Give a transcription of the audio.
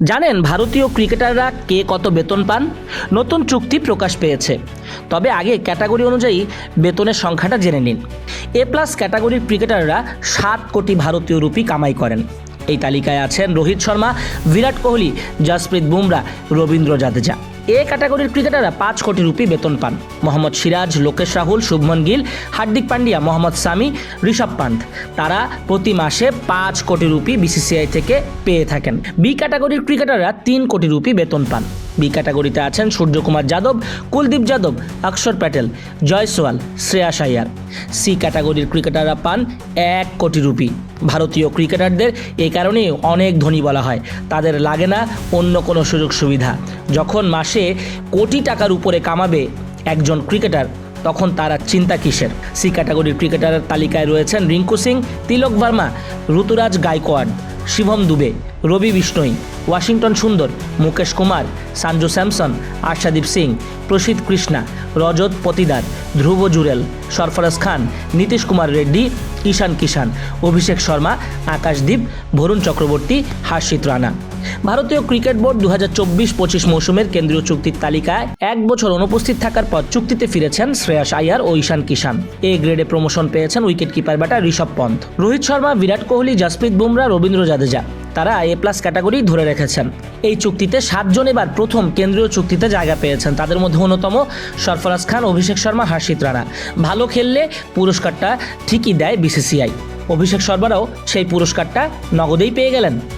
জানেন ভারতীয় ক্রিকেটাররা কে কত বেতন পান? নতুন চুক্তি প্রকাশ পেয়েছে। তবে আগে ক্যাটাগরি অনুযায়ী বেতনের সংখ্যাটা জেনে নিন। এ প্লাস ক্যাটাগরির ক্রিকেটাররা সাত কোটি ভারতীয় রুপি কামাই করেন। এই তালিকায় আছেন রোহিত শর্মা, বিরাট কোহলি, জসপ্রীত বুমরা, রবীন্দ্র জাদেজা। এ ক্যাটাগরির ক্রিকেটাররা পাঁচ কোটি রুপি বেতন পান। মোহাম্মদ সিরাজ, লোকেশ রাহুল, শুভমন গিল, হার্দিক পান্ডিয়া, মোহাম্মদ সামি, ঋষভ পান্থ। তারা প্রতি মাসে পাঁচ কোটি রুপি বিসিসিআই থেকে পেয়ে থাকেন। বি ক্যাটাগরির ক্রিকেটাররা তিন কোটি রুপি বেতন পান। বি ক্যাটাগরিতে আছেন সূর্যকুমার যাদব, কুলদীপ যাদব, অক্ষর প্যাটেল, জয়সওয়াল শ্রেয়াস আয়ার সি ক্যাটাগরির ক্রিকেটাররা পান এক কোটি রুপি। ভারতীয় ক্রিকেটারদের এই কারণেই অনেক ধনী বলা হয়। তাদের লাগে না অন্য কোনো সুযোগ সুবিধা। যখন মাসে কোটি টাকার উপরে কামাবে একজন ক্রিকেটার, তখন তারা চিন্তা কিসের? সি ক্যাটাগরির ক্রিকেটারের তালিকায় রয়েছেন রিঙ্কু সিং, তিলক ভার্মা, ঋতুরাজ গাইকোয়াড শিবম দুবে, রবি বিষ্ণই, ওয়াশিংটন সুন্দর, মুকেশ কুমার, সাঞ্জু স্যামসন, আশাদীপ সিং প্রসিদ্ধ কৃষ্ণা, রজত পতিদার, ধ্রুব জুরেল, সরফরাজ খান, নীতিশ কুমার রেড্ডি, ঈশান কিষান অভিষেক শর্মা, আকাশদীপ ভরুণ চক্রবর্তী, হার্ষিত রানা। ভারতীয় ক্রিকেট বোর্ড দু হাজার চব্বিশ পঁচিশ মৌসুমের কেন্দ্রীয় চুক্তির তালিকায় এক বছর অনুপস্থিত থাকার পর চুক্তিতে ফিরেছেন শ্রেয়াস আয়ার ও ঈশান কিষান এ গ্রেডে প্রমোশন পেয়েছেন wicket keeper batter Rishabh Pant. Rohit Sharma, Virat Kohli, Jasprit Bumrah, Ravindra Jadeja, তারা এ প্লাস ক্যাটাগরি ধরে রেখেছেন। এই চুক্তিতে সাতজন এবার প্রথম কেন্দ্রীয় চুক্তিতে জায়গা পেয়েছেন। তাদের মধ্যে অন্যতম সরফরাজ খান, অভিষেক শর্মা, হার্ষিত রানা। ভালো খেললে পুরস্কারটা ঠিকই দেয় বিসিসিআই। অভিষেক শর্মারাও সেই পুরস্কারটা নগদেই পেয়ে গেলেন।